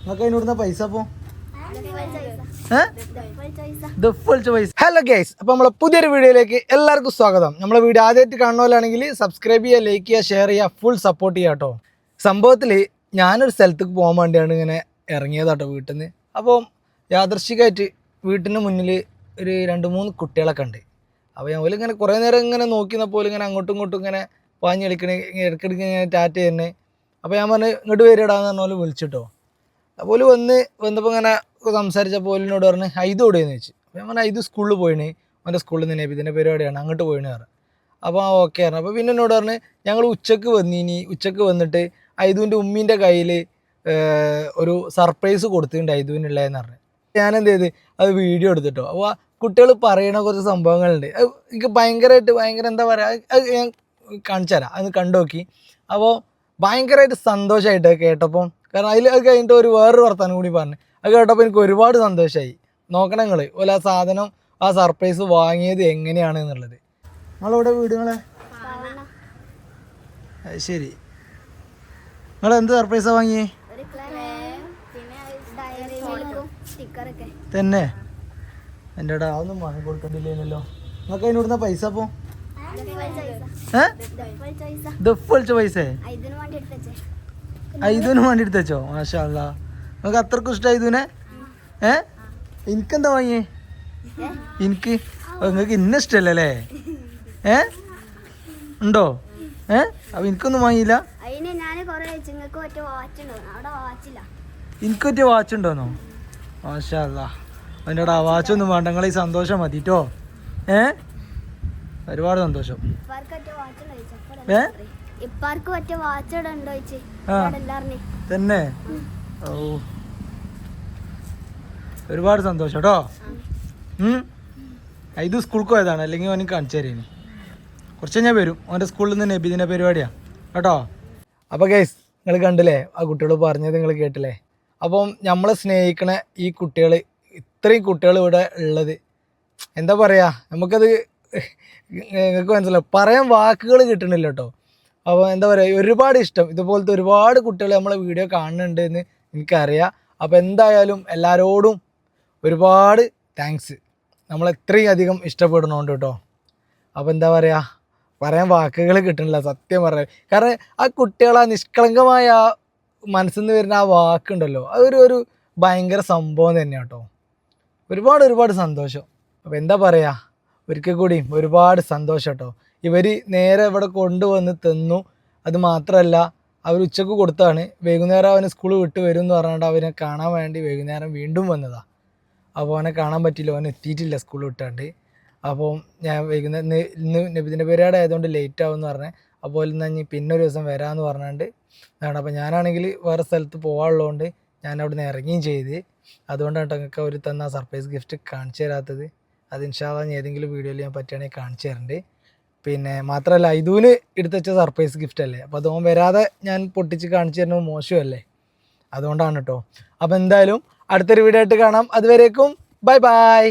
നിങ്ങൾക്ക് അതിനോടുന്ന പൈസ പൈസ ഹലോ ഗൈസ് അപ്പോൾ നമ്മളെ പുതിയൊരു വീഡിയോയിലേക്ക് എല്ലാവർക്കും സ്വാഗതം. നമ്മളെ വീഡിയോ ആദ്യമായിട്ട് കാണുന്നവരാണെങ്കിൽ സബ്സ്ക്രൈബ് ചെയ്യുക ലൈക്ക് ചെയ്യുക ഷെയർ ചെയ്യുക ഫുൾ സപ്പോർട്ട് ചെയ്യുക കേട്ടോ. സംഭവത്തിൽ ഞാനൊരു സ്ഥലത്തേക്ക് പോകാൻ വേണ്ടിയാണ് ഇങ്ങനെ ഇറങ്ങിയതാട്ടോ വീട്ടിൽ നിന്ന് അപ്പോൾ യാദർശികമായിട്ട് വീട്ടിന് മുന്നിൽ ഒരു രണ്ട് മൂന്ന് കുട്ടികളൊക്കെ ഉണ്ട്. അപ്പോൾ ഞാൻ ഇങ്ങനെ കുറേ നേരം ഇങ്ങനെ നോക്കി നിന്നപ്പോൾ ഇങ്ങനെ അങ്ങോട്ടും ഇങ്ങോട്ടും ഇങ്ങനെ പാഞ്ഞ് കളിക്കണേ ഇടയ്ക്കിടയ്ക്ക് ഇങ്ങനെ ടാറ്റ തന്നെ അപ്പോൾ ഞാൻ പറഞ്ഞു ഇങ്ങോട്ട് വരിടാന്ന് പറഞ്ഞ പോലെ വിളിച്ചിട്ടോ. അപ്പോൾ വന്ന് വന്നപ്പോൾ ഇങ്ങനെ സംസാരിച്ചപ്പോൾ ഓലിനോട് പറഞ്ഞ് ഐത് എവിടെയെന്ന് വെച്ച് അപ്പോൾ ഞാൻ ഐത് സ്കൂളിൽ പോയിന്. അവന്റെ സ്കൂളിൽ നിന്ന് ഇതിന്റെ പരിപാടിയാണ് അങ്ങോട്ട് പോയിന് പറഞ്ഞു. അപ്പോൾ ആ ഓക്കെ പറഞ്ഞു. അപ്പോൾ പിന്നെ എന്നോട് പറഞ്ഞ് ഞങ്ങൾ ഉച്ചയ്ക്ക് വന്നിനി. ഉച്ചയ്ക്ക് വന്നിട്ട് ഐതുവിന്റെ ഉമ്മീന്റെ കയ്യിൽ ഒരു സർപ്രൈസ് കൊടുത്തിട്ടുണ്ട് ഐതുവിനുള്ളതെന്ന് പറഞ്ഞു. ഞാൻ എന്ത് ചെയ്ത്? അത് വീഡിയോ എടുത്തിട്ടോ. അപ്പോൾ കുട്ടികൾ പറയണ കുറച്ച് സംഭവങ്ങളുണ്ട്. എനിക്ക് ഭയങ്കരമായിട്ട് ഭയങ്കര എന്താ പറയുക അത് ഞാൻ കാണിച്ചു തരാം. അത് കണ്ടു നോക്കി അപ്പോൾ ഭയങ്കരമായിട്ട് സന്തോഷമായിട്ട് കേട്ടപ്പം കാരണം അതിൽ അത് കഴിഞ്ഞിട്ട് ഒരു വേറൊരു വർത്താനം കൂടി പറഞ്ഞു. അത് കേട്ടപ്പോൾ എനിക്ക് ഒരുപാട് സന്തോഷമായി നോക്കണം നിങ്ങൾ ഓല ആ സാധനം ആ സർപ്രൈസ് വാങ്ങിയത് എങ്ങനെയാണ് എന്നുള്ളത്. നിങ്ങളവിടെ വീടുകളെ ശരി. നിങ്ങൾ എന്ത് സർപ്രൈസാണ് വാങ്ങിയേ? തന്നെ. എന്റെ ഇടാ അതൊന്നും വാങ്ങി കൊടുക്കണ്ടില്ലല്ലോ നിങ്ങൾക്ക് അതിനോടുന്ന പൈസ അപ്പോൾ ഏഹ് ദഫ് വലിച്ച പൈസ ഇതിന് വേണ്ടി എടുത്തേ മാഷാ നമുക്ക് നിങ്ങൾക്ക് അത്രക്കും ഇഷ്ടം ഐതുവിനെ ഏ? എനിക്കെന്താ വാങ്ങിയേ? എനിക്ക് നിങ്ങൾക്ക് ഇന്ന ഇഷ്ടല്ലേ ഏ? ഉണ്ടോ? ഏ? അപ്പൊ എനിക്കൊന്നും വാങ്ങിയില്ല? കുറെ വെച്ച് ഉണ്ടോന്നോ? മാഷാ അല്ലാ. അതിന്റെ ആ വാച്ചൊന്നും വേണ്ട. നിങ്ങൾ ഈ സന്തോഷം മതി കേട്ടോ ഏ? ഒരുപാട് സന്തോഷം. തന്നെ? ഓ ഒരുപാട് സന്തോഷം കേട്ടോ. ഇത് സ്കൂൾക്ക് പോയതാണ്. അല്ലെങ്കിൽ അവന് കാണിച്ചു തരേനി. കുറച്ച് ഞാൻ വരും. അവന്റെ സ്കൂളിൽ നിന്ന് നബിദിന പരിപാടിയാണ് കേട്ടോ? അപ്പോൾ ഗൈസ് നിങ്ങൾ കണ്ടില്ലേ? ആ കുട്ടികൾ പറഞ്ഞത് നിങ്ങൾ കേട്ടില്ലേ? അപ്പം നമ്മളെ സ്നേഹിക്കണ ഈ കുട്ടികൾ ഇത്രയും കുട്ടികൾ ഇവിടെ ഉള്ളത്. എന്താ പറയുക നമുക്കത് നിങ്ങൾക്ക് മനസ്സിലാവും. പറയാൻ വാക്കുകൾ കിട്ടണില്ല കേട്ടോ അപ്പോൾ എന്താ പറയുക ഒരുപാട് ഇഷ്ടം. ഇതുപോലത്തെ ഒരുപാട് കുട്ടികൾ നമ്മളെ വീഡിയോ കാണുന്നുണ്ട് എന്ന് എനിക്കറിയാം. അപ്പോൾ എന്തായാലും എല്ലാവരോടും ഒരുപാട് താങ്ക്സ് നമ്മൾ ഇത്രയും അധികം ഇഷ്ടപ്പെടുന്നുണ്ട് കേട്ടോ അപ്പോൾ എന്താ പറയുക പറയാൻ വാക്കുകൾ കിട്ടണില്ല സത്യം പറയാൻ കാരണം ആ കുട്ടികൾ ആ നിഷ്കളങ്കമായ ആ മനസ്സിൽ നിന്ന് വരുന്ന ആ വാക്കുണ്ടല്ലോ അതൊരു ഒരു ഭയങ്കര സംഭവം തന്നെയാണ് കേട്ടോ ഒരുപാട് ഒരുപാട് സന്തോഷം. അപ്പോൾ എന്താ പറയുക ഒരിക്കൽ കൂടി ഒരുപാട് സന്തോഷം കേട്ടോ. ഇവർ നേരെ ഇവിടെ കൊണ്ടുവന്ന് തന്നു. അത് മാത്രമല്ല അവർ ഉച്ചയ്ക്ക് കൊടുത്താണ്. വൈകുന്നേരം അവന് സ്കൂൾ വിട്ട് വരും എന്ന് പറഞ്ഞുകൊണ്ട് അവനെ കാണാൻ വേണ്ടി വൈകുന്നേരം വീണ്ടും വന്നതാണ് അപ്പോൾ അവനെ കാണാൻ പറ്റില്ല അവൻ എത്തിയിട്ടില്ല സ്കൂൾ വിട്ടാണ്ട്. അപ്പോൾ ഞാൻ വൈകുന്നേരം ഇന്ന് നബിദിന്റെ പരിപാടി ആയതുകൊണ്ട് ലേറ്റ് എന്ന് പറഞ്ഞേ. അപ്പോൾ ഇനി പിന്നെ ഒരു ദിവസം വരാമെന്ന് പറഞ്ഞുകൊണ്ട് അതാണ് അപ്പോൾ ഞാനാണെങ്കിൽ വേറെ സ്ഥലത്ത് പോകാനുള്ളതുകൊണ്ട് ഞാൻ അവിടെ നിന്ന് ഇറങ്ങുകയും ചെയ്ത്. അതുകൊണ്ടാണ് കേട്ടോ നിങ്ങൾക്ക് അവർ തന്ന സർപ്രൈസ് ഗിഫ്റ്റ് കാണിച്ചു തരാത്തത്. അത് ഇൻഷാല്ല ഞാൻ ഏതെങ്കിലും വീഡിയോയിൽ ഞാൻ പറ്റുകയാണെങ്കിൽ കാണിച്ചു തരണ്ട്. പിന്നെ മാത്രമല്ല ഇതുവിന് എടുത്തു വെച്ച സർപ്രൈസ് ഗിഫ്റ്റ് അല്ലേ? അപ്പോൾ അതോൻ വരാതെ ഞാൻ പൊട്ടിച്ച് കാണിച്ചു തരുന്നത് മോശമല്ലേ? അതുകൊണ്ടാണ് കേട്ടോ അപ്പോൾ എന്തായാലും അടുത്തൊരു വീഡിയോ ആയിട്ട് കാണാം. അതുവരേക്കും ബൈ ബൈ.